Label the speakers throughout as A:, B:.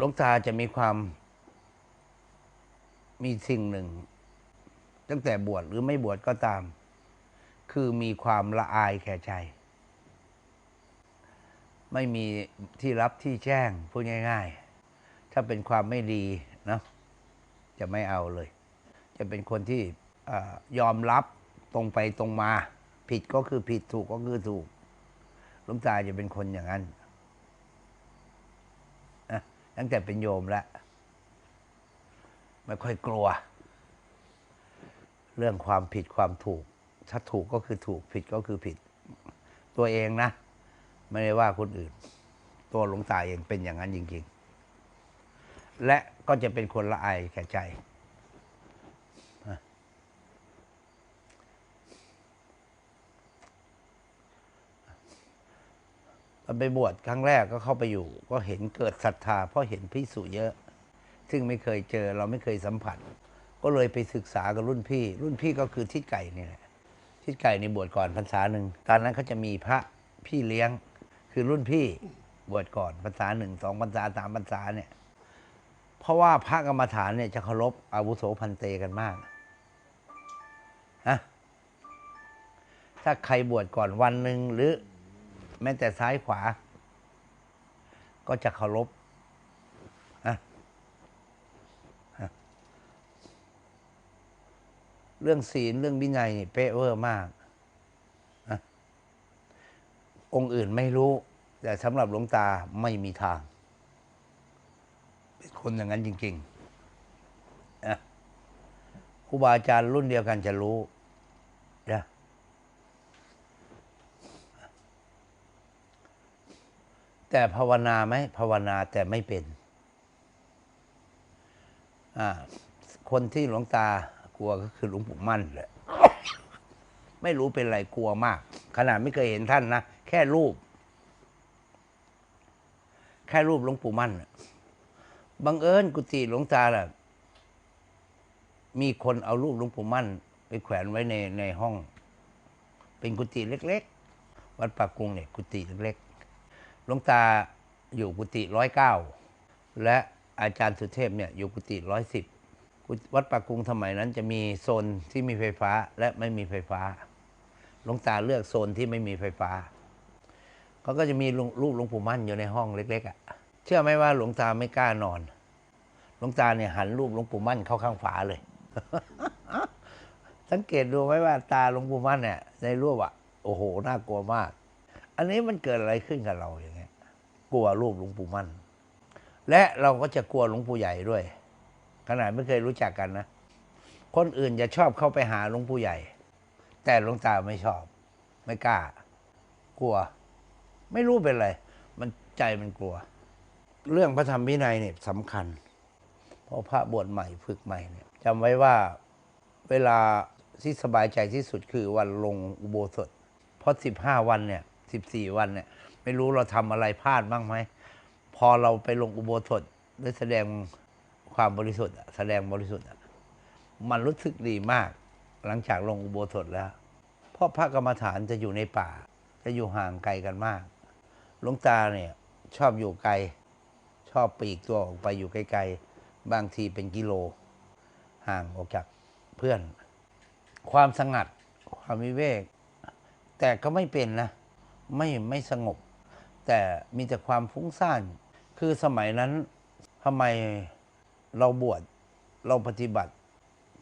A: ลวงตาจะมีความ มีสิ่งหนึ่ง ตั้งแต่บวชหรือไม่บวชก็ตาม คือมีความละอายแก่ใจ ไม่มีที่รับที่แจ้งพูดง่าย ๆ ถ้าเป็นความไม่ดีนะจะไม่เอาเลย จะเป็นคนที่อยอมรับตรงไปตรงมา ผิดก็คือผิดถูกก็คือถูกลวงตาจะเป็นคนอย่างนั้น ตั้งแต่เป็นโยมแล้วไม่ค่อยกลัว เรื่องความผิดความถูก ถ้าถูกก็คือถูกผิดก็คือผิด ตัวเองนะ ไม่ได้ว่าคนอื่น ตัวหลวงตาเองเป็นอย่างนั้นจริง ๆ และก็จะเป็นคนละอายแก่ใจ ตอนไปบวชครั้งแรกก็เข้าไปอยู่ ก็เห็นเกิดศรัทธา เพราะเห็นพิสุเยอะ ซึ่งไม่เคยเจอเราไม่เคยสัมผัส ก็เลยไปศึกษากับรุ่นพี่ รุ่นพี่ก็คือทิศไก่นี่แหละทิศไก่ในบวชก่อนพรรษาหนึ่งตอนนั้นเขาจะมีพระพี่เลี้ยง คือรุ่นพี่บวชก่อนพรรษาหนึ่งสองพรรษาสามพรรษาเนี่ยเพราะว่าพระกรรมฐานเนี่ยจะเคารพอาวุโสพันเตกันมากนะถ้าใครบวชก่อนวันหนึ่งหรือ แม้แต่ซ้ายขวา ก็จะเคารพนะเรื่องศีลเรื่องวินัยนี่เป๊ะเวอร์มากนะองค์อื่นไม่รู้ แต่สำหรับหลวงตาไม่มีทาง เป็นคนอย่างนั้นจริงๆนะครูบาอาจารย์รุ่นเดียวกันจะรู้นะ แต่ภาวนาไหมภาวนาแต่ไม่เป็นอ่าคนที่หลวงตากลัวก็คือหลวงปู่มั่นแหละไม่รู้เป็นไรกลัวมาก ขนาดไม่เคยเห็นท่านนะ แค่รูป แค่รูปหลวงปู่มั่นบังเอิญกุฏิหลวงตาล่ะ มีคนเอารูปหลวงปู่มั่น ไปแขวนไว้ในในห้อง เป็นกุฏิเล็ก ๆ วัดปากกรุงเนี่ย กุฏิเล็กๆ หลวงตาอยู่กุฏิร้อยเก้าและอาจารย์สุเทพเนี่ยอยู่กุฏิร้อยสิบวัดปากกรุงสมัยนั้นจะมีโซนที่มีไฟฟ้าและไม่มีไฟฟ้าหลวงตาเลือกโซนที่ไม่มีไฟฟ้าเขาก็จะมีรูปหลวงปู่มั่นอยู่ในห้องเล็ก ๆอะ่ะเชื่อไหมว่าหลวงตาไม่กล้านอนหลวงตาเนี่ยหันรูปหลวงปู่มั่นเข้าข้างฝาเลย สังเกตดูไหมว่าตาหลวงปู่มั่นเนี่ยในรูปอะโอ้โหน่ากลัวมาก อันนี้มันเกิดอะไรขึ้นกับเราอย่าง ลัวรูปหลวงปู่มั่น และเราก็จะกลัวหลวงปู่ใหญ่ด้วย ขนาดไม่เคยรู้จักกันนะ คนอื่นจะชอบเข้าไปหาหลวงปู่ใหญ่ แต่หลวงตาไม่ชอบ ไม่กล้า กลัว ไม่รู้เป็นไร มันใจมันกลัว เรื่องพระธรรมวินัยเนี่ยสำคัญ เพราะพระบวชใหม่ฝึกใหม่เนี่ยจำไว้ว่าเวลาที่สบายใจที่สุดคือวันลงอุโบสถ เพราะสิบห้าวันเนี่ยสิบสี่วันเนี่ย ไม่รู้เราทำอะไรพลาดบ้างไหม พอเราไปลงอุโบสถได้แสดงความบริสุทธิ์แสดงบริสุทธิ์มันรู้สึกดีมาก หลังจากลงอุโบสถแล้ว เพราะพระกรรมฐานจะอยู่ในป่า จะอยู่ห่างไกลกันมากหลวงตาเนี่ยชอบอยู่ไกล ชอบปีกตัวออกไปอยู่ไกลๆบางทีเป็นกิโล ห่างออกจากเพื่อน ความสงัด ความวิเวก แต่ก็ไม่เป็นนะ ไม่ไม่สงบ แต่มีแต่ความฟุ้งซ่าน คือสมัยนั้นทำไมเราบวชเราปฏิบัติ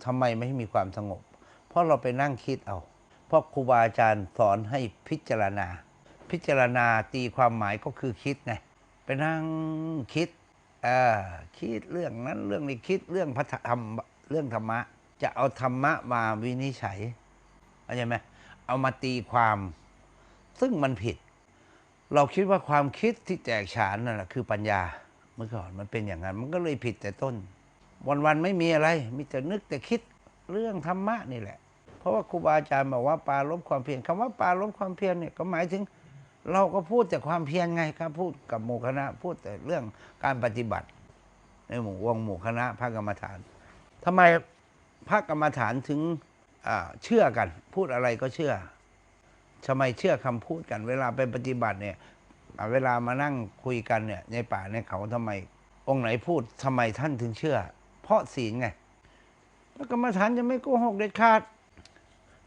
A: ทำไมไม่มีความสงบ เพราะเราไปนั่งคิดเอา เพราะครูบาอาจารย์สอนให้พิจารณา พิจารณาตีความหมายก็คือคิดไงไปนั่งคิดอ่าคิดเรื่องนั้นเรื่องนี้คิดเรื่องพระธรรมเรื่องธรรมะ จะเอาธรรมะมาวินิจฉัยเข้าใจไหมเอามาตีความ ซึ่งมันผิด เราคิดว่าความคิดที่แตกฉานนั่นแหละคือปัญญาเมื่อก่อนมันเป็นอย่างนั้น มันก็เลยผิดแต่ต้น วันๆไม่มีอะไร มีแต่นึกแต่คิดเรื่องธรรมะนี่แหละ เพราะว่าครูบาอาจารย์บอกว่าปาลบความเพียรคำว่าปาลบความเพียรเนี่ยก็หมายถึง เราก็พูดแต่ความเพียรไงครับพูดกับหมู่คณะ พูดแต่เรื่องการปฏิบัติ ในหมู่วงหมู่คณะพระกรรมฐานทำไมพระกรรมฐานถึงเชื่อกัน พูดอะไรก็เชื่อ ทำไมเชื่อคำพูดกัน เวลาไปปฏิบัติเนี่ยเวลามานั่งคุยกันเนี่ยในป่าในเขาทำไม องค์ไหนพูดทำไมท่านถึงเชื่อ เพราะศีลไงพระกรรมฐานจะไม่โกหกเด็ดขาด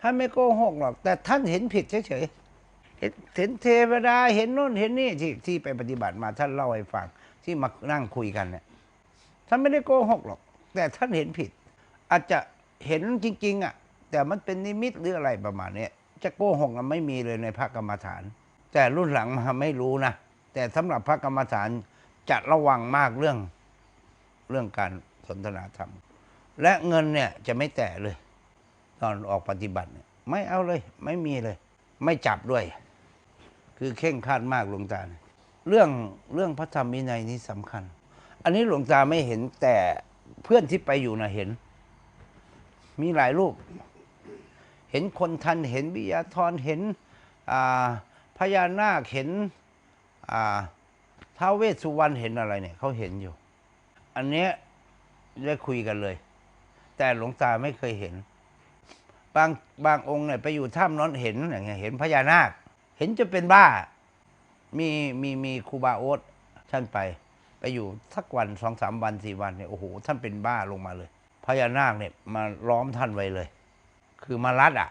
A: ท่านไม่โกหกหรอก แต่ท่านเห็นผิดเฉยๆเห็นเห็นเทวดาเห็นโน่นเห็นนี่ที่ที่ไปปฏิบัติมาท่านเล่าให้ฟังที่มานั่งคุยกันเนี่ยท่านไม่ได้โกหกหรอก แต่ท่านเห็นผิด อาจจะเห็นจริง ๆอะแต่มันเป็นนิมิตหรืออะไรประมาณเนี้ย จะโกหกมันไม่มีเลยในพระกรรมฐาน แต่รุ่นหลังมาไม่รู้นะแต่สำหรับพระกรรมฐานจะระวังมากเรื่องเรื่องการสนทนาธรรม และเงินเนี่ยจะไม่แตะเลย ตอนออกปฏิบัติเนี่ยไม่เอาเลย ไม่มีเลย ไม่จับด้วย คือเข่งครัดมากหลวงตาเนี่ยเรื่องเรื่องพระธรรมวินัยนี้สำคัญ อันนี้หลวงตาไม่เห็นแต่เพื่อนที่ไปอยู่นะเห็น มีหลายรูป เห็นคนทันเห็นวิยาธรเห็นพญานาคเห็นท้าวเวสสุวรรณเห็นอะไรเนี่ยเขาเห็นอยู่ อันเนี้ยได้คุยกันเลย แต่หลวงตาไม่เคยเห็น บางบางองค์เนี่ยไปอยู่ถ้ำนั้นเห็นอย่างเงี้ยเห็นพญานาค เห็นจะเป็นบ้า มีมีมีครูบาโอ๊ตท่านไป ไปอยู่สักวันสองสามวันสี่วันเนี่ยโอ้โหท่านเป็นบ้าลงมาเลยพญานาคเนี่ยมาล้อมท่านไว้เลย คือมารัดอะ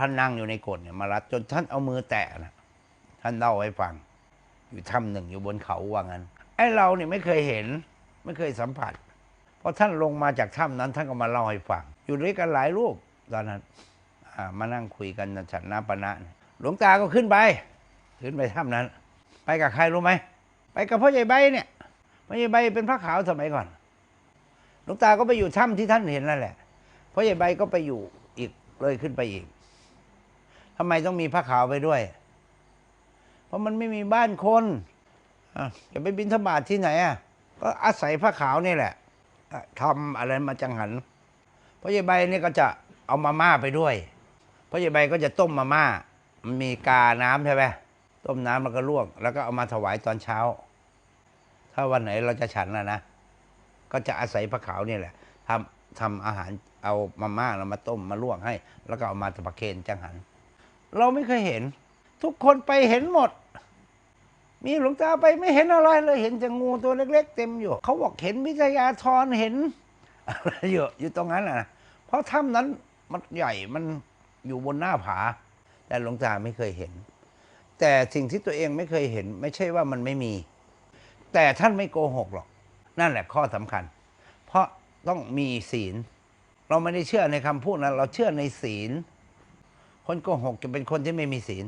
A: ท่านนั่งอยู่ในกดเนี่ยมารัดจนท่านเอามือแตะนะท่านเล่าให้ฟัง อยู่ถ้ำหนึ่งอยู่บนเขาว่างั้น ไอ้เราเนี่ยไม่เคยเห็น ไม่เคยสัมผัสพอท่านลงมาจากถ้ำนั้น ท่านก็มาเล่าให้ฟัง อยู่ด้วยกันหลายรูปตอนนั้นมานั่งคุยกันฉันนาปณะหลวงตาก็ขึ้นไป ขึ้นไปถ้ำนั้น ไปกับใครรู้ไหมไปกับพ่อใหญ่ใบเนี่ยพ่อใหญ่ใบเป็นพระขาวสมัยก่อนหลวงตาก็ไปอยู่ถ้ำที่ท่านเห็นนั่นแหละพ่อใหญ่ใบก็ไปอยู่ เลยขึ้นไปอีกทำไมต้องมีพระขาวไปด้วย เพราะมันไม่มีบ้านคนอะจะไปบินธบาตที่ไหนอะก็อาศัยพระขาวนี่แหละทำอะไรมาจังหันพ่อใหญ่ใบนี่ก็จะเอามาม่าไปด้วยพ่อใหญ่ใบก็จะต้มมาม่ามันมีกาน้ำใช่ไหมต้มน้ำแล้วก็ลวก แล้วก็เอามาถวายตอนเช้า ถ้าวันไหนเราจะฉันนะนะ ก็จะอาศัยพระขาวนี่แหละทำทำอาหาร เอามาม่าเรามาต้มมาลวกให้ แล้วก็เอามาตะปะเคนจังหัน เราไม่เคยเห็น ทุกคนไปเห็นหมด มีหลวงตาไปไม่เห็นอะไรเลยเห็นแต่งูตัวเล็ก ๆ เต็มอยู่ เขาบอกเห็นวิทยาธรเห็นอะไรอยู่อยู่ตรงนั้นนะเพราะถ้ำนั้นมันใหญ่มันอยู่บนหน้าผา แต่หลวงตาไม่เคยเห็น แต่สิ่งที่ตัวเองไม่เคยเห็น ไม่ใช่ว่ามันไม่มี แต่ท่านไม่โกหกหรอก นั่นแหละข้อสำคัญ เพราะต้องมีศีล เราไม่ได้เชื่อในคำพูดนะเราเชื่อในศีล คนโกหกจะเป็นคนที่ไม่มีศีล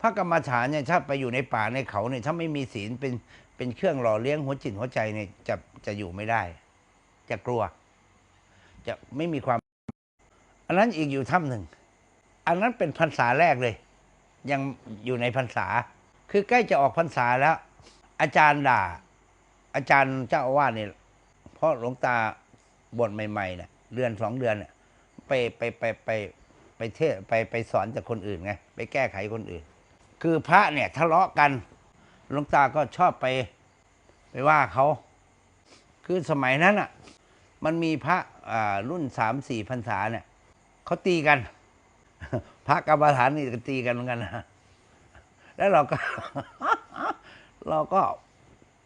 A: พระกรรมฐานเนี่ยถ้าไปอยู่ในป่าในเขาเนี่ยถ้าไม่มีศีลเป็นเป็นเครื่องหล่อเลี้ยงหัวจิตหัวใจเนี่ยจะจะอยู่ไม่ได้ จะกลัว จะไม่มีความ อันนั้นอีกอยู่ถ้ำหนึ่ง อันนั้นเป็นพรรษาแรกเลย ยังอยู่ในพรรษา คือใกล้จะออกพรรษาแล้ว อาจารย์ด่า อาจารย์เจ้าอาวาสเนี่ยเพราะหลวงตาบวชใหม่ๆเนี่ย เดือนสองเดือนเนี่ยไปไปไปไปไปเทศไปไปสอนจากคนอื่นไงไปแก้ไขคนอื่น คือพระเนี่ยทะเลาะกันหลวงตาก็ชอบไปไปว่าเขาคือสมัยนั้นอะมันมีพระอ่ารุ่นสามสี่พรรษาเนี่ยเขาตีกัน พระกรรมฐานนี่ก็ตีกันเหมือนกันนะแล้วเราก็ เราก็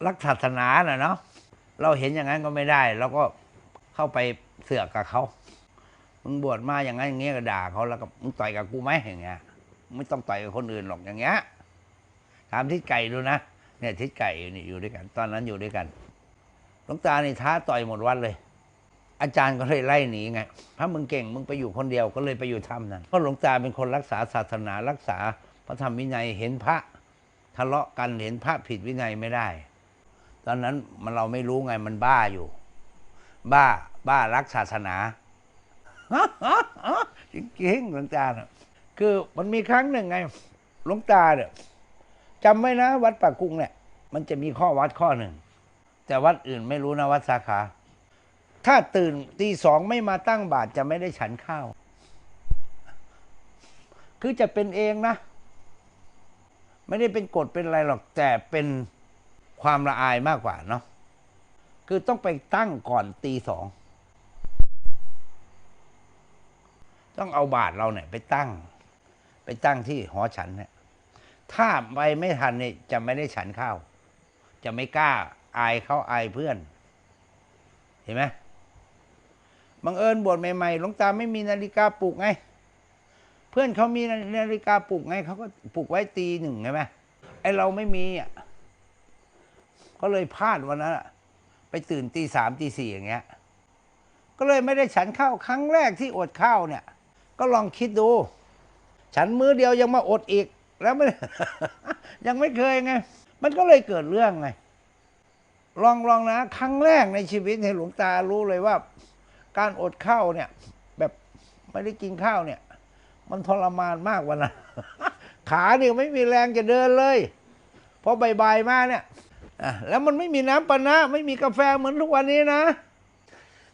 A: รักศาสนาน่ะเนาะเราเห็นอย่างนั้นก็ไม่ได้ เราก็เข้าไป เสือกกับเขา มึงบวชมาอย่างนั้นอย่างเงี้ยก็ด่าเขาแล้วก็มึงต่อยกับกูไหมอย่างเงี้ย ไม่ต้องต่อยกับคนอื่นหรอกอย่างเงี้ย ถามทิศไก่ดูนะ เนี่ยทิศไก่นี่อยู่ด้วยกัน ตอนนั้นอยู่ด้วยกันหลวงตานี่ท้าต่อยหมดวันเลย อาจารย์ก็เลยไล่หนีไง ถ้ามึงเก่งมึงไปอยู่คนเดียวก็เลยไปอยู่ถ้ำนั้น เพราะหลวงตาเป็นคนรักษาศาสนารักษาพระธรรมวินัยเห็นพระทะเลาะกันเห็นพระผิดวินัยไม่ได้ ตอนนั้นมันเราไม่รู้ไงมันบ้าอยู่ บ้าบ้ารักศาสนาจริงๆหลวงตาเน่ะคือมันมีครั้งหนึ่งไงหลวงตาเนี่ยจำไว้นะ วัดป่ากุ้งเนี่ย มันจะมีข้อวัดข้อหนึ่ง แต่วัดอื่นไม่รู้นะวัดสาขา ถ้าตื่นตีสองไม่มาตั้งบาตรจะไม่ได้ฉันข้าว คือจะเป็นเองนะ ไม่ได้เป็นกฎเป็นอะไรหรอกแต่เป็นความละอายมากกว่าเนาะ คือต้องไปตั้งก่อนตีสองต้องเอาบาทเราเนี่ยไปตั้ง ไปตั้งที่หอฉันเนี่ยถ้าไปไม่ทันเนี่ยจะไม่ได้ฉันข้าว จะไม่กล้าอายเขาอายเพื่อน เห็นไหมบังเอิญบวชใหม่ๆหลวงตาไม่มีนาฬิกาปลุกไง เพื่อนเขามีนาฬิกาปลุกไงเขาก็ปลุกไว้ตีหนึ่งใช่ไหมไอเราไม่มีอะก็เลยพลาดวันนั้นอะ ไปตื่นตีสามตีสี่อย่างเงี้ย ก็เลยไม่ได้ฉันข้าวครั้งแรกที่อดข้าวเนี่ย ก็ลองคิดดู ฉันมื้อเดียวยังมาอดอีก แล้วไม่ยังไม่เคยไง มันก็เลยเกิดเรื่องไง ลองลองนะ ครั้งแรกในชีวิตเนี่หลวงตารู้เลยว่า การอดข้าวเนี่ย แบบไม่ได้กินข้าวเนี่ย มันทรมานมากวันนะขาเนี่ยไม่มีแรงจะเดินเลย เพอบ่ายๆมาเนี่ย แล้วมันไม่มีน้ำปานะไม่มีกาแฟเหมือนทุกวันนี้นะ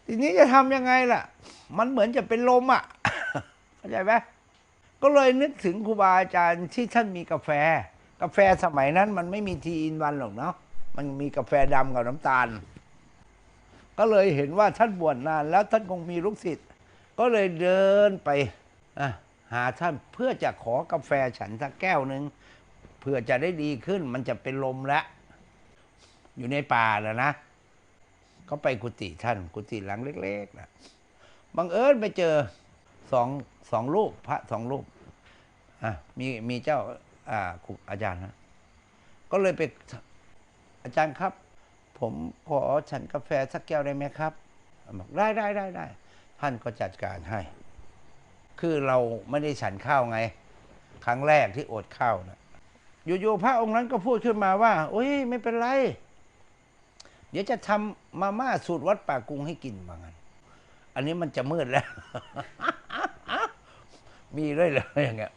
A: ทีนี้จะทำยังไงล่ะ มันเหมือนจะเป็นลมอะเข้าใจไหมก็เลยนึกถึงครูบาอาจารย์ที่ท่านมีกาแฟ กาแฟสมัยนั้นมันไม่มีทีอินวันหรอกเนาะมันมีกาแฟดำกับน้ำตาล ก็เลยเห็นว่าท่านบวชนานแล้วท่านคงมีลูกศิษย์ก็เลยเดินไปหาท่านเพื่อจะขอกาแฟฉันสักแก้วหนึ่งเพื่อจะได้ดีขึ้นมันจะเป็นลมแล้ว อยู่ในป่าแล้วนะก็ไปกุฏิท่าน กุฏิหลังเล็กๆนะบังเอิญไปเจอสองสองรูปพระสองรูปอะมีมีเจ้าอ่าครูอาจารย์นะก็เลยไปอาจารย์ครับ ผมขอฉันกาแฟสักแก้วได้ไหมครับบอกได้ได้ได้ได้ท่านก็จัดการให้ คือเราไม่ได้ฉันข้าวไง ครั้งแรกที่อดข้าวนะอยู่ๆพระองค์นั้นก็พูดขึ้นมาว่าโอ้ยไม่เป็นไร เดี๋ยวจะทำมาม่าสูตรวัดป่ากุงให้กินว่างั้น อันนี้มันจะมืดแล้ว มีด้วยเลยอย่างเงี้ย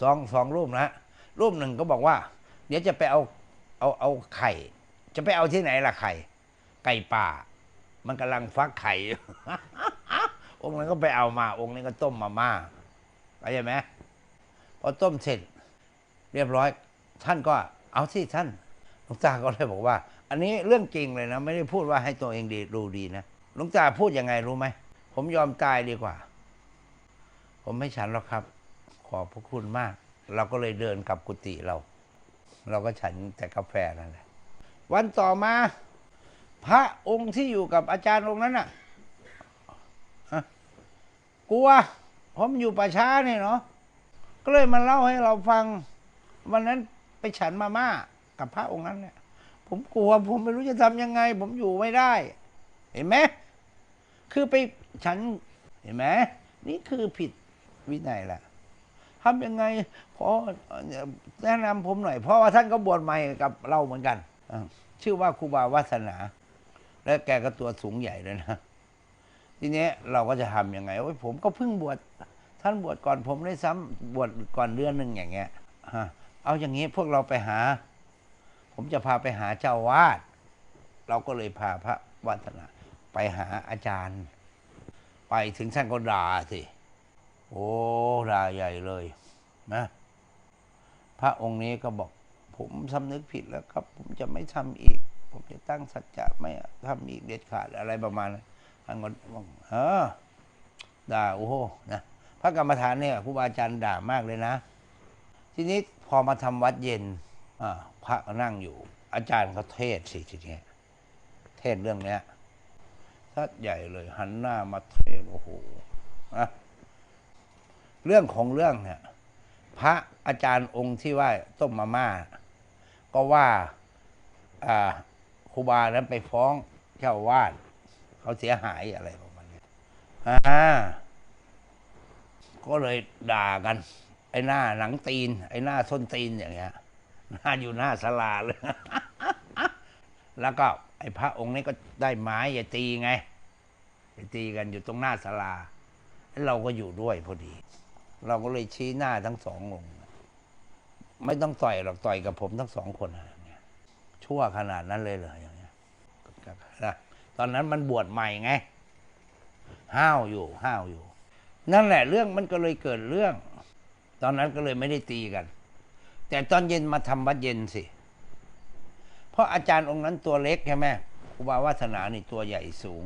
A: สองสองรูปนะ รูปหนึ่งก็บอกว่า เดี๋ยวจะไปเอาเอาเอาไข่ จะไปเอาที่ไหนล่ะไข่ ไก่ป่า มันกำลังฟักไข่ องค์นั้นก็ไปเอามา องค์นี้ก็ต้มมาม่าเข้าใจไหมพอต้มเสร็จ เรียบร้อย ท่านก็เอาสิท่าน ลวงตาก็เลยบอกว่า อันนี้เรื่องจริงเลยนะ ไม่ได้พูดว่าให้ตัวเองดีดูดีนะลวงตาพูดยังไงรู้ไหมผมยอมตายดีกว่า ผมไม่ฉันหรอกครับ ขอบพระคุณมาก เราก็เลยเดินกลับกุฏิเรา เราก็ฉันแต่กาแฟนั่นแหละวันต่อมา พระองค์ที่อยู่กับอาจารย์องค์นั้นน่ะฮะกลัว ผมอยู่ป่าช้าเนี่ยเนาะก็เลยมาเล่าให้เราฟัง วันนั้นไปฉันมาม่า กับพระองค์นั้นเนี่ย ผมกลัว ผมไม่รู้จะทำยังไง ผมอยู่ไม่ได้ เห็นไหมคือไปฉันเห็นไหมนี่คือผิดวินัยแหละทำยังไงพอแนะนำผมหน่อย เพราะว่าท่านก็บวชใหม่กับเราเหมือนกันชื่อว่าครูบาวาสนา และแกก็ตัวสูงใหญ่เลยนะทีนี้เราก็จะทำยังไงโอ้ยผมก็เพิ่งบวชท่านบวชก่อนผมได้ซ้ำบวชก่อนเดือนหนึ่งอย่างเงี้ยเอาอย่างนี้พวกเราไปหา ผมจะพาไปหาเจ้าวาด เราก็เลยพาพระวัฒนา ไปหาอาจารย์ ไปถึงท่านก็ด่าสิ โอ้ด่าใหญ่เลยนะพระองค์นี้ก็บอกผมสำนึกผิดแล้วครับ ผมจะไม่ทำอีก ผมจะตั้งสัจจะไม่ทำอีกเด็ดขาดอะไรประมาณนั้นท่านก็บอกเออด่าโอ้โหนะพระกรรมฐานเนี่ยครูบาอาจารย์ด่ามากเลยนะ ทีนี้พอมาทำวัดเย็นอ่า พระก็นั่งอยู่ อาจารย์เขาเทศสิทีนี้เทศเรื่องเนี้ยทัดใหญ่เลย หันหน้ามาเทศโอ้โหนะเรื่องของเรื่องเนี่ยพระอาจารย์องค์ที่ว่าต้มมาม่า ก็ว่าอ่าครูบานั้นไปฟ้องเจ้าวาดเขาเสียหายอะไรประมาณนี้อ่าก็เลยด่ากัน ไอ้หน้าหนังตีน ไอ้หน้าส้นตีนอย่างเงี้ย น้าอยู่หน้าศาลาเลย แล้วก็ไอ้พระองค์นี้ก็ได้ไม้อย่าตีไงไปตีกันอยู่ตรงหน้าศาลา เราก็อยู่ด้วยพอดี เราก็เลยชี้หน้าทั้งสององค์ไม่ต้องต่อยหรอกต่อยกับผมทั้งสองคนนะอย่างเงี้ยชั่วขนาดนั้นเลยเหรออย่างเงี้ยตอนนั้นมันบวชใหม่ไง ห้าวอยู่ ห้าวอยู่ นั่นแหละเรื่องมันก็เลยเกิดเรื่อง ตอนนั้นก็เลยไม่ได้ตีกัน แต่ตอนเย็นมาทำวัดเย็นสิ เพราะอาจารย์องค์นั้นตัวเล็กใช่ไหมครูบาวาสนานี่ตัวใหญ่สูง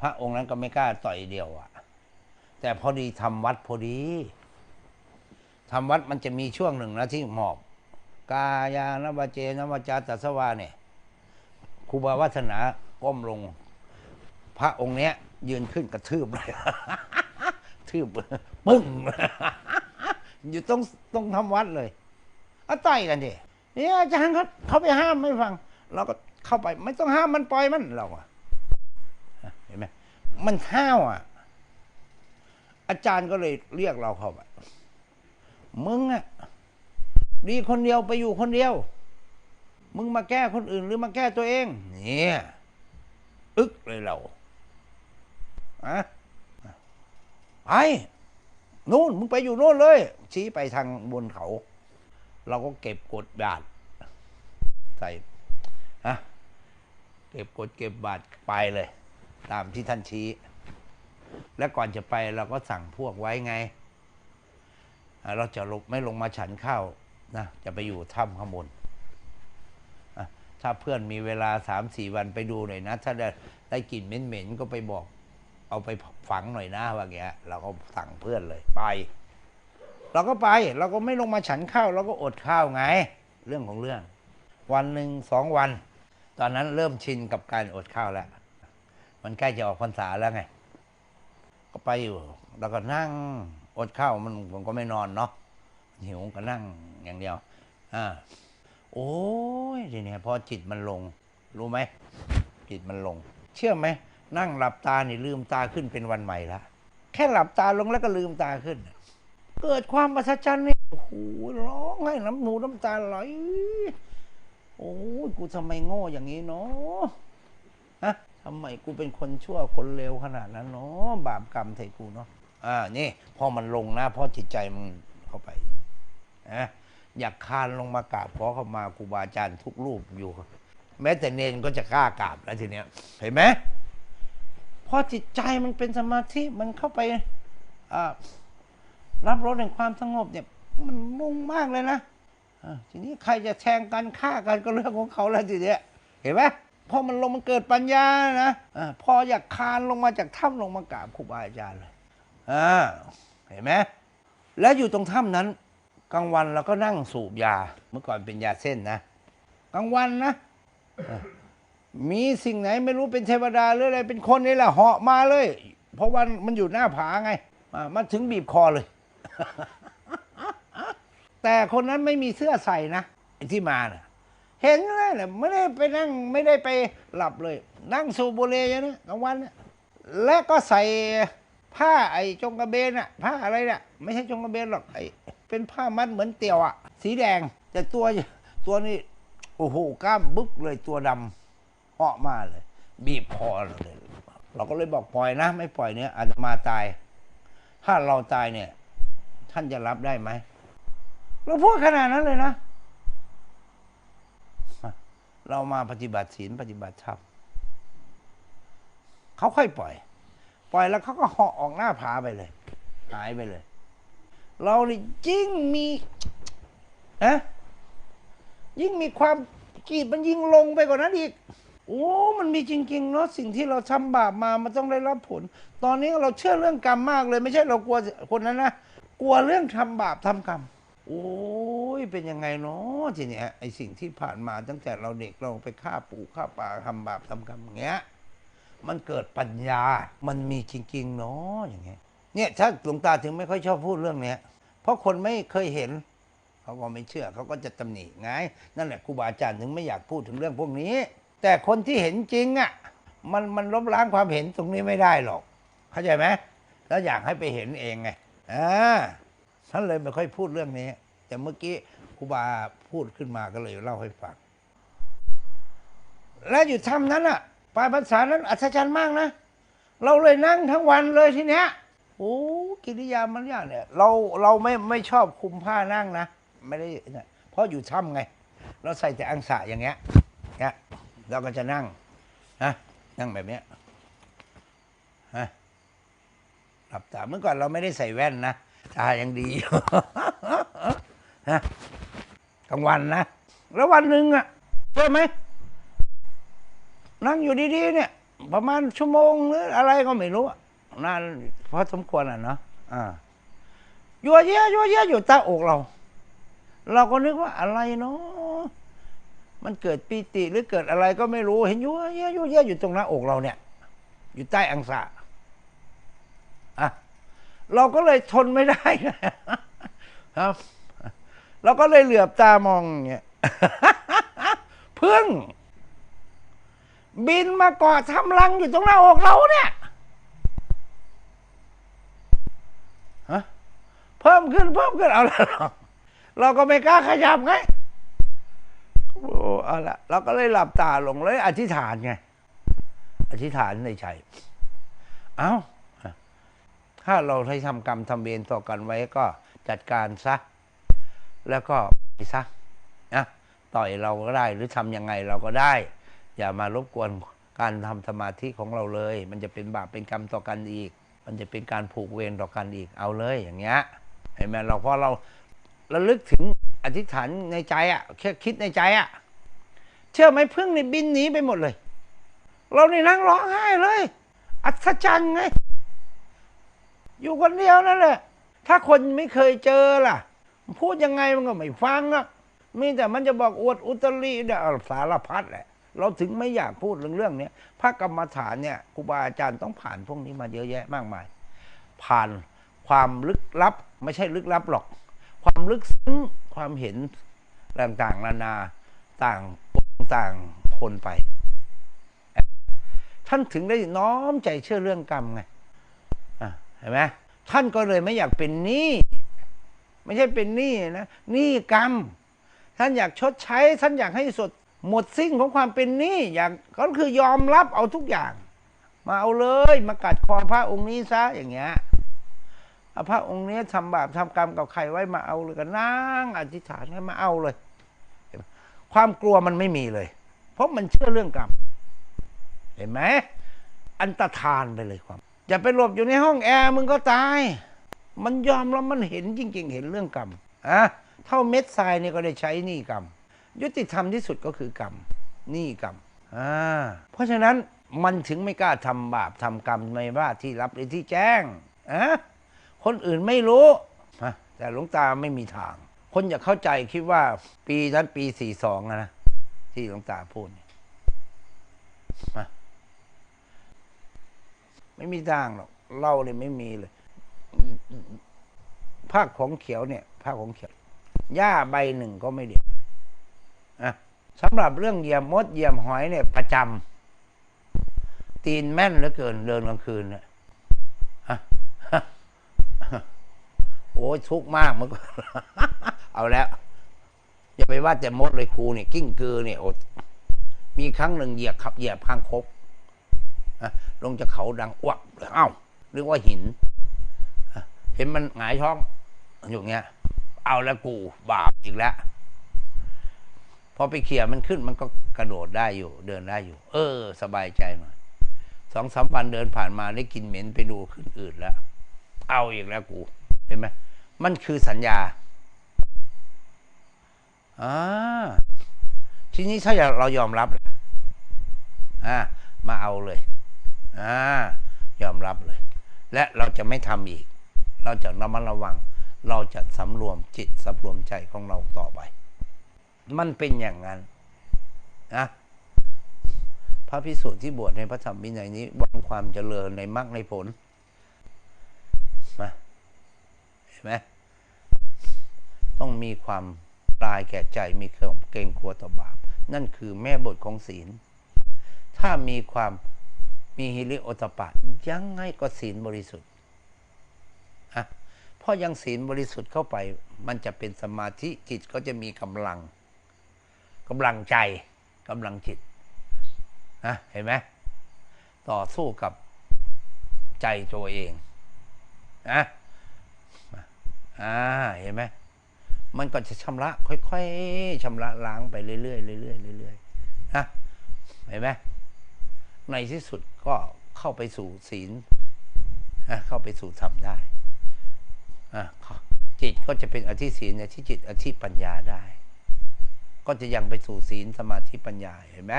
A: พระองค์นั้นก็ไม่กล้าต่อยเดียวอะแต่พอดีทำวัดพอดีทำวัดมันจะมีช่วงหนึ่งนะที่หมอบกายานวเจนวจาตัสวาเนี่ยครูบาวัฒนาก้มลง พระองค์เนี้ย ยืนขึ้นกระทืบเลยทืบปึ้งอยู่ตรงตรงทำวัดเลย เอาต่อยกันดิเนี่ยอาจารย์เขาเขาไปห้ามไม่ฟัง เราก็เข้าไป ไม่ต้องห้ามมันปล่อยมันเราอะเห็นไหมมันห้าวอะ อาจารย์ก็เลยเรียกเราเข้าไปมึงอะดีคนเดียวไปอยู่คนเดียว มึงมาแก้คนอื่นหรือมาแก้ตัวเอง เนี่ยอึกเลยเราอะไอ้นู่นมึงไปอยู่นู่นเลย ชี้ไปทางบนเขา เราก็เก็บกดบาทใส่ฮะเก็บกดเก็บบาทไปเลย ตามที่ท่านชี้ แล้วก่อนจะไปเราก็สั่งพวกไว้ไง เราจะลงไม่ลงมาฉันข้าวนะจะไปอยู่ถ้ำข้างบนถ้าเพื่อนมีเวลาสามสี่วันไปดูหน่อยนะ ถ้าได้ได้กลิ่นเหม็นๆก็ไปบอก เอาไปฝังหน่อยนะว่าเงี้ย เราก็สั่งเพื่อนเลยไป เราก็ไปเราก็ไม่ลงมาฉันข้าวเราก็อดข้าวไง เรื่องของเรื่อง วันหนึ่งสองวัน ตอนนั้นเริ่มชินกับการอดข้าวแล้ว มันใกล้จะออกพรรษาแล้วไง ก็ไปอยู่แล้วก็นั่งอดข้าวมันผมก็ไม่นอนเนาะหิวก็นั่งอย่างเดียวอ่าโอ้ยทีนี้พอจิตมันลง รู้ไหมจิตมันลง เชื่อไหมนั่งหลับตานี่ลืมตาขึ้นเป็นวันใหม่ละแค่หลับตาลงแล้วก็ลืมตาขึ้น เกิดความประทับใจนี่โอ้โหร้องให้น้ำหูน้ำตาไหลโอ้ยกูทำไมโง่อย่างนี้เนาะฮะทำไมกูเป็นคนชั่วคนเลวขนาดนั้นเนาะบาปกรรมใส่กูเนาะอ่านี่พอมันลงนะเพราะจิตใจมันเข้าไปนะอยากคานลงมากราบขอเข้ามาครูบาอาจารย์ทุกรูปอยู่ แม้แต่เนนก็จะกล้ากราบแล้วทีเนี้ยเห็นไหมพอจิตใจมันเป็นสมาธิมันเข้าไปอ่า รับรสแห่งความสงบเนี่ยมันมุ่งมากเลยนะทีนี้ใครจะแทงกันฆ่ากันก็เรื่องของเขาแล้วทีเนี้ยเห็นไหมพอมันลงมันเกิดปัญญานะอาพออยากคานลงมาจากถ้ำลงมากราบครูบาอาจารย์เลยอ่าเห็นไหมแล้วอยู่ตรงถ้ำนั้นกลางวันเราก็นั่งสูบยาเมื่อก่อนเป็นยาเส้นนะกลางวันนะ มีสิ่งไหนไม่รู้เป็นเทวดาหรืออะไรเป็นคนนี่แหละเหาะมาเลย เพราะวันมันอยู่หน้าผาไงมาถึงบีบคอเลย แต่คนนั้นไม่มีเสื้อใส่นะที่มาน่ะเห็นเลยแหละไม่ได้ไปนั่งไม่ได้ไปหลับเลย นั่งสูบบุหรี่อย่างนี้กลางวันเนี่ยและก็ใส่ผ้าไอ้จงกระเบนอะผ้าอะไรเนี่ยไม่ใช่จงกระเบนหรอกไอ้เป็นผ้ามัดเหมือนเตี่ยวอะสีแดง แต่ตัวตัวนี้โอ้โหกล้ามบึ๊บเลยตัวดำเหาะมาเลย บีบคอเลยเราก็เลยบอกปล่อยนะ ไม่ปล่อยเนี่ยอาจจะมาตาย ถ้าเราตายเนี่ย ท่านจะรับได้ไหมเราพูดขนาดนั้นเลยนะ เรามาปฏิบัติศีลปฏิบัติธรรมเขาค่อยปล่อย ปล่อยแล้วเขาก็เหาะออกหน้าผาไปเลย หายไปเลย เรานี่ยิ่งมีนะยิ่งมีความกีดมันยิ่งลงไปกว่านั้นอีก โอ้ มันมีจริงๆเนาะสิ่งที่เราทำบาปมามันต้องได้รับผล ตอนนี้เราเชื่อเรื่องกรรมมากเลย ไม่ใช่เรากลัวคนนั้นนะ กลัวเรื่องทำบาปทำกรรม โอ้ยเป็นยังไงเนาะทีเนี้ยไอสิ่งที่ผ่านมาตั้งแต่เราเด็กเราไปฆ่าปู่ฆ่าป่าทำบาปทำกรรมอย่างเงี้ยมันเกิดปัญญา มันมีจริงๆเนาะอย่างเงี้ย เนี่ยถ้าหลวงตาถึงไม่ค่อยชอบพูดเรื่องเนี้ย เพราะคนไม่เคยเห็น เขาก็ไม่เชื่อ เขาก็จะตำหนิไง นั่นแหละครูบาอาจารย์ถึงไม่อยากพูดถึงเรื่องพวกนี้ แต่คนที่เห็นจริงอะ มันมันลบล้างความเห็นตรงนี้ไม่ได้หรอก เข้าใจไหมแล้วอยากให้ไปเห็นเองไง อ่าท่านเลยไม่ค่อยพูดเรื่องนี้ แต่เมื่อกี้ครูบาพูดขึ้นมาก็เลยเล่าให้ฟัง และอยู่ถ้ำนั้นอะปลายภาษานั้นอัศจรรย์มากนะ เราเลยนั่งทั้งวันเลยทีเนี้ยโอ้กิริยามันอย่างเนี่ย เราเราไม่ไม่ชอบคุมผ้านั่งนะ ไม่ได้เนี่ยเพราะอยู่ถ้ำไง เราใส่แต่อังสะอย่างเงี้ยเนี่ยเราก็จะนั่งนะนั่งแบบเนี้ยฮะ หลับตาเมื่อก่อนเราไม่ได้ใส่แว่นนะตายังดีอยู่ฮะกลางวันนะแล้ววันหนึ่งอะเชื่อไหมนั่งอยู่ดีๆเนี่ย ประมาณชั่วโมงหรืออะไรก็ไม่รู้นานพอสมควรอะเนาะอ่ายัวเยียยัวเยียอยู่ใต้อกเรา เราก็นึกว่าอะไรเนาะมันเกิดปีติหรือเกิดอะไรก็ไม่รู้ เห็นยัวเยอะยัวเยอะอยู่ตรงหน้าอกเราเนี่ย อยู่ใต้อังสะ เราก็เลยทนไม่ได้ครับ เราก็เลยเหลือบตามองเงี้ยพึ่ง บินมาเกาะทำรังอยู่ตรงหน้าอกเราเนี่ยฮะเพิ่มขึ้นเพิ่มขึ้นเอาละเราก็ไม่กล้าขยับไงโอ้เอาละเราก็เลยหลับตาลงเลย อธิษฐานไง อธิษฐานในใจ เอ้า ถ้าเราได้ทำกรรมทำเวรต่อกันไว้ก็จัดการซะ แล้วก็ไปซะนะต่อยเราก็ได้หรือทำยังไงเราก็ได้ อย่ามารบกวนการทำสมาธิของเราเลย มันจะเป็นบาปเป็นกรรมต่อกันอีก มันจะเป็นการผูกเวรต่อกันอีกเอาเลยอย่างเงี้ยเห็นไหมเราเพราะเราระลึกถึงอธิษฐานในใจอะ่ะแค่คิดในใจอะ่ะเชื่อไหมพึ่งในบินหนีไปหมดเลย เรานี่นั่งร้องไห้เลย อัศจรรย์ไง อยู่คนเดียวนั่นแหละ ถ้าคนไม่เคยเจอล่ะ พูดยังไงมันก็ไม่ฟังอะมีแต่มันจะบอกอวดอุตริเนี่ยสารพัดแหละ เราถึงไม่อยากพูดเรื่องเรื่องนี้พระกรรมฐานเนี่ยครูบาอาจารย์ต้องผ่านพวกนี้มาเยอะแยะมากมาย ผ่านความลึกลับ ไม่ใช่ลึกลับหรอก ความลึกซึ้งความเห็นต่างๆนานาต่างต่างคนไป ท่านถึงได้น้อมใจเชื่อเรื่องกรรมไง เห็นไหมท่านก็เลยไม่อยากเป็นหนี้ไม่ใช่เป็นหนี้นะหนี้กรรม ท่านอยากชดใช้ ท่านอยากให้สดหมดสิ้นของความเป็นหนี้อยากก็คือยอมรับเอาทุกอย่าง มาเอาเลยมากัดคอพระองค์นี้ซะอย่างเงี้ยพระองค์นี้ทำบาปทำกรรมกับใครไว้มาเอาเลยกันนั่งอธิษฐานให้มาเอาเลย ความกลัวมันไม่มีเลย เพราะมันเชื่อเรื่องกรรม เห็นไหมอันตรธานไปเลยความ อย่าไปหลบอยู่ในห้องแอร์มึงก็ตาย มันยอมแล้วมันเห็นจริง ๆ เห็นเรื่องกรรมอะเท่าเม็ดทรายนี่ก็ได้ใช้หนี่กรรม ยุติธรรมที่สุดก็คือกรรมหนี่กรรมอ่าเพราะฉะนั้นมันถึงไม่กล้าทำบาปทำกรรมไม่ว่าที่รับหรือที่แจ้งอะคนอื่นไม่รู้แต่หลวงตาไม่มีทาง คนอยากเข้าใจคิดว่าปีนั้นปีสี่สองนะที่หลวงตาพูดเนี่ยอะ ไม่มีทางหรอกเล่าเนี่ยไม่มีเลยภาคของเขียวเนี่ยภาคของเขียวหญ้าใบหนึ่งก็ไม่เด็ดอะสำหรับเรื่องเหยี่ยมมดเหยี่ยมหอยเนี่ย ประจำตีนแม่นเหลือเกินเดินกลางคืนเนี่ยโอ้ยทุกข์มากเมื่อก่เอาแล้ว อย่าไปว่าแต่มดเลยครูเนี่ย กิ้งกือเนี่ยอดมีครั้งหนึ่งเหยียบขับเหยียบข้างคบ ลงจากเขาดังอ้วกเอ้าเรียกว่าหิน เห็นมันหงายท้องอยู่เงี้ย เอาแล้วกูบาปอีกแล้วพอไปเขี่ยมันขึ้นมันก็กระโดดได้อยู่ เดินได้อยู่ เออ สบายใจหน่อยสองสามวันเดินผ่านมาได้กินเหม็นไปดูขึ้นอื่นแล้วเอาอีกแล้วกูเห็นไหมมันคือสัญญาอ่าทีนี้ถ้าเรายอมรับอ่ามาเอาเลย อ่ายอมรับเลย และเราจะไม่ทำอีก เราจะระมัดระวัง เราจะสำรวมจิตสำรวมใจของเราต่อไป มันเป็นอย่างนั้นนะพระพิสุที่บวชในพระธรรมวินัยนี้หวังความเจริญในมรรคในผลมาเห็นไหมต้องมีความตายแก่ใจมีเครื่องเกรงกลัวต่อบาป นั่นคือแม่บทของศีล ถ้ามีความ มีฮิริโอตปะ ยังไงก็ศีลบริสุทธิ์อะเพราะยังศีลบริสุทธิ์เข้าไป มันจะเป็นสมาธิจิตก็จะมีกำลังกำลังใจกำลังจิตนะเห็นไหมต่อสู้กับใจตัวเองนะอ่าเห็นไหมมันก็จะชำระ ค่อยๆชำระล้างไปเรื่อยๆเรื่อยๆเรื่อยๆนะเห็นไหม ในที่สุดก็เข้าไปสู่ศีลเข้าไปสู่ธรรมได้ จิตก็จะเป็นอธิศีลในที่จิตอธิปัญญาได้ ก็จะยังไปสู่ศีลสมาธิปัญญาเห็นไหม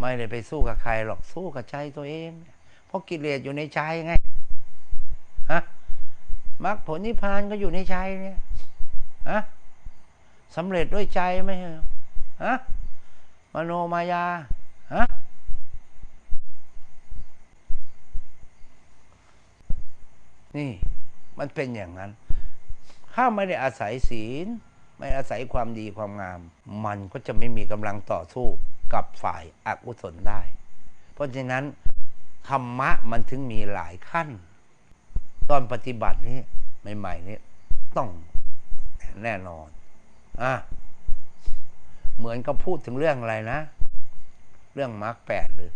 A: ไม่ได้ไปสู้กับใครหรอกสู้กับใจตัวเอง เพราะกิเลสอยู่ในใจไงฮะมรรคผลนิพพานก็อยู่ในใจเนี่ยฮะสำเร็จด้วยใจไหมฮะ มโนมายาฮะนี่มันเป็นอย่างนั้น ถ้าไม่ได้อาศัยศีล ไม่อาศัยความดีความงาม มันก็จะไม่มีกำลังต่อสู้กับฝ่ายอากุศลได้ เพราะฉะนั้นธรรมะมันถึงมีหลายขั้น ตอนปฏิบัตินี้ใหม่ๆนี้ต้องแน่นอน อะ เหมือนก็พูดถึงเรื่องอะไรนะ เรื่องมรรคแปดหรือ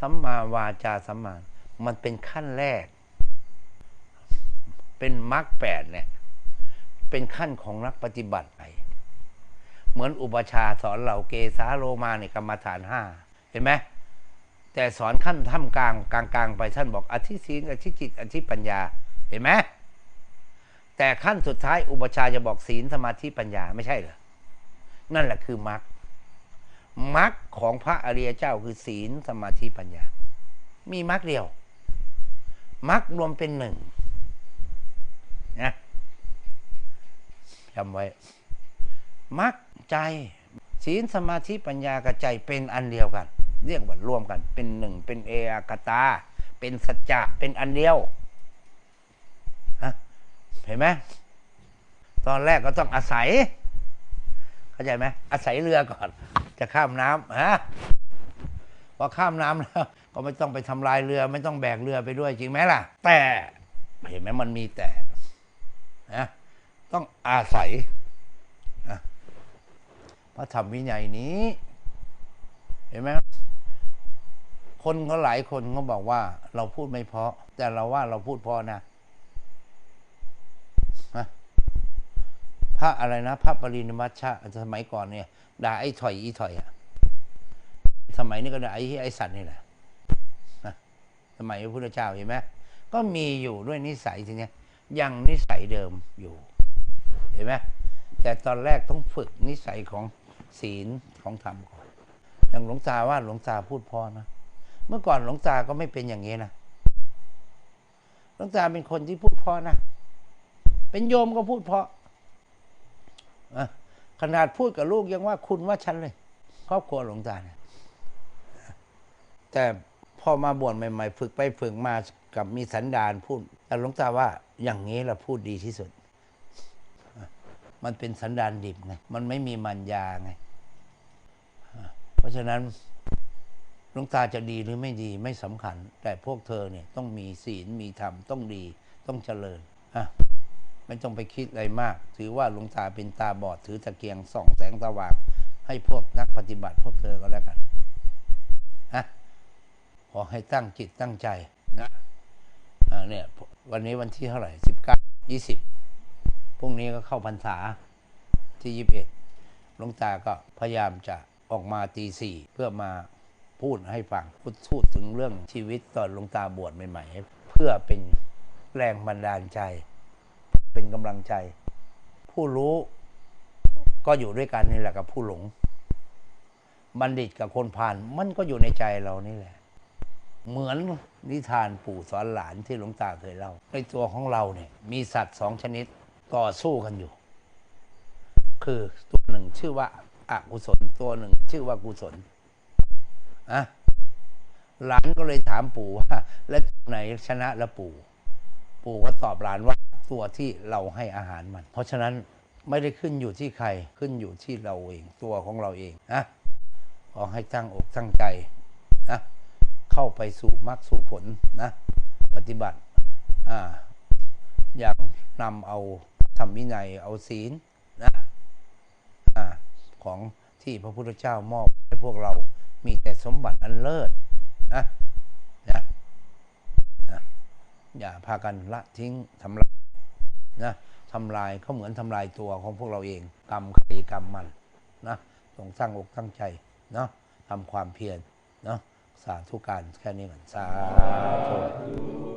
A: สัมมาวาจาสัมมา มันเป็นขั้นแรก เป็นมรรคแปดเนี่ย เป็นขั้นของนักปฏิบัติไป เหมือนอุปชาสอนเหล่าเกสาโลมาเนี่ยกรรมฐานห้าเห็นไหมแต่สอนขั้นท่ามกลางกลางกลางไปท่านบอกอธิศีลอธิจิตอธิปัญญา เห็นไหมแต่ขั้นสุดท้ายอุปชาจะบอกศีลสมาธิปัญญาไม่ใช่เหรอ นั่นแหละคือมรรคมรรคของพระอริยเจ้าคือศีลสมาธิปัญญา มีมรรคเดียวมรรครวมเป็นหนึ่งนะจำไว้มรรคใจศีลสมาธิปัญญากับใจเป็นอันเดียวกัน เรียกว่ารวมกันเป็นหนึ่งเป็นเออากตา เป็นสัจจะเป็นอันเดียวฮะเห็นไหมตอนแรกก็ต้องอาศัย เข้าใจไหมอาศัยเรือก่อน จะข้ามน้ำฮะพอข้ามน้ำแล้ว ก็ไม่ต้องไปทำลายเรือ ไม่ต้องแบกเรือไปด้วยจริงไหมล่ะ แต่เห็นไหมมันมีแต่นะต้องอาศัยนะพระธรรมวินัยนี้ เห็นไหมคนก็หลายคนก็บอกว่า เราพูดไม่เพราะ แต่เราว่าเราพูดพราะนะ พระอะไรนะ พระปรินิมัชชะสมัยก่อนเนี่ยด่าไอ้ถอยอีถอยอะสมัยนี้ก็ด่าไอ้ไอ้สัตว์นี่แหละนะสมัยพระพุทธเจ้าเห็นไหมก็มีอยู่ด้วยนิสัยทีเนี้ยยังนิสัยเดิมอยู่ เห็นไหมแต่ตอนแรกต้องฝึกนิสัยของศีลของธรรมก่อนอย่างหลวงตาว่าหลวงตาพูดพอนะเมื่อก่อนหลวงตาก็ไม่เป็นอย่างนี้นะหลวงตาเป็นคนที่พูดเพอนะเป็นโยมก็พูดเพราะอะ ขนาดพูดกับลูกยังว่าคุณว่าฉันเลย ครอบครัวหลวงตาเนี่ยแต่พอมาบวชใหม่ ๆ ฝึกไปฝึกมากับมีสันดานพูดแต่หลวงตาว่าอย่างนี้เราพูดดีที่สุด มันเป็นสันดานดิบไงมันไม่มีมัญญาไง เพราะฉะนั้นหลวงตาจะดีหรือไม่ดีไม่สำคัญ แต่พวกเธอเนี่ยต้องมีศีลมีธรรมต้องดีต้องเจริญอะ ไม่ต้องไปคิดอะไรมาก ถือว่าหลวงตาเป็นตาบอดถือตะเกียงส่องแสงสว่างให้พวกนักปฏิบัติพวกเธอก็แล้วกันนะขอให้ตั้งจิตตั้งใจนะอ่าเนี่ยวันนี้วันที่เท่าไหร่สิบเก้ายี่สิบพรุ่งนี้ก็เข้าพรรษาที่ยี่สิบเอ็ดหลวงตาก็พยายามจะออกมาตีสี่เพื่อมาพูดให้ฟังพูดพูดถึงเรื่องชีวิตตอนหลวงตาบวชใหม่ๆให้เพื่อเป็นแรงบันดาลใจ เป็นกำลังใจ ผู้รู้ก็อยู่ด้วยกันนี่แหละกับผู้หลง บัณฑิตกับคนผ่านมันก็อยู่ในใจเรานี่แหละ เหมือนนิทานปู่สอนหลานที่หลวงตาเคยเล่า ในตัวของเราเนี่ยมีสัตว์สองชนิดต่อสู้กันอยู่ คือตัวหนึ่งชื่อว่าอากุศลตัวหนึ่ง ชื่อว่ากุศลอะหลานก็เลยถามปู่ว่า แล้วไหนชนะแล้วปู่ ปู่ก็ตอบหลานว่า ตัวที่เราให้อาหารมัน เพราะฉะนั้นไม่ได้ขึ้นอยู่ที่ใครขึ้นอยู่ที่เราเองตัวของเราเองนะขอให้ตั้งอกตั้งใจนะเข้าไปสู่มรรคสู่ผลนะปฏิบัติอ่าอย่างนำเอาธรรมวินัยเอาศีลนะอ่าของที่พระพุทธเจ้ามอบให้พวกเรามีแต่สมบัติอันเลิศนะนะนะอย่าพากันละทิ้งทำลาย นะทำลายเขาเหมือนทำลายตัวของพวกเราเอง กรรมใครกรรมมันนะต้องสร้างอกตั้งใจเนาะทำความเพียรเนาะสาธุการแค่นี้ก่อนสาธุ